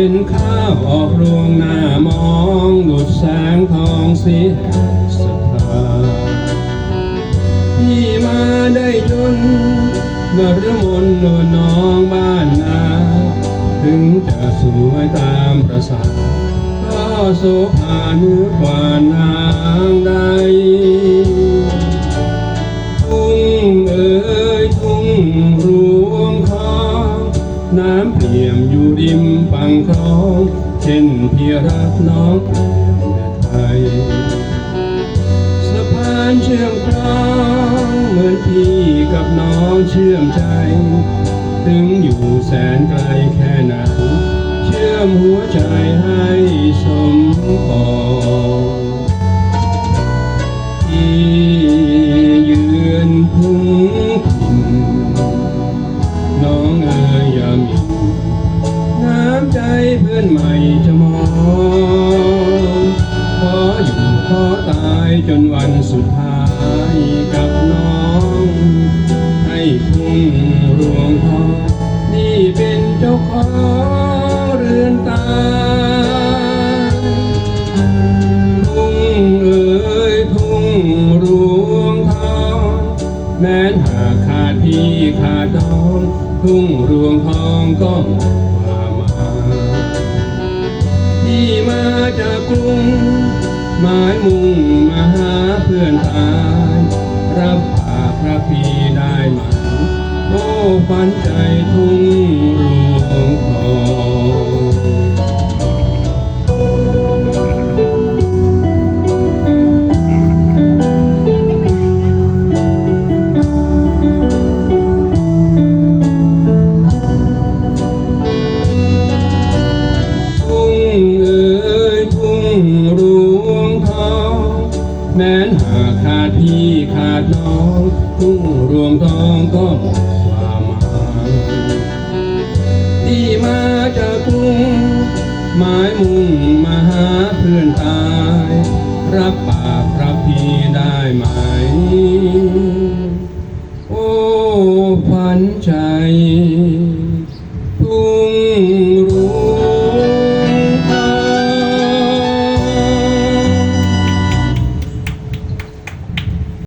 เห็นข้าวออกรวงหน้ามองดุดแสงทองสีสถาพี่มาได้จนนรมนนวลน้องบ้านนา ถึงจะสวยตามประสาก็โสภาเนื้อกว่านางใด น้ำเปี่ยมอยู่ริมฝั่งคลอง เช่นพี่รักน้องเปี่ยมแดนไทยสะพานเชื่อมคลองเหมือนพี่กับน้องเชื่อมใจ ถึงอยู่แสนไกลแค่ไหนเชื่อมหัวใจให้สมปอง เพื่อนใหม่จะมองขออยู่ขอตายจนวันสุดท้ายกับน้อง ให้ทุ่งรวงทองนี่เป็นเจ้าของเรือนตายทุ่งเอ๋ยทุ่งรวงทองแม้นหากขาดพี่ขาดน้อง ทุ่งรวงทองก็ ที่มาจากกรุงหมายมุ่งมาหาเพื่อนตายรับปากพระพี่ได้ไหมโอ้ฝันใจทุ่ง แม้หากขาดพี่ขาดน้องทุ่งรวมทองก็หมดความหมายที่มาจากกรุงหมายมุ่งมาหาเพื่อนตาย รับปากรับพี่ได้ไหม โอ้ฝันใจ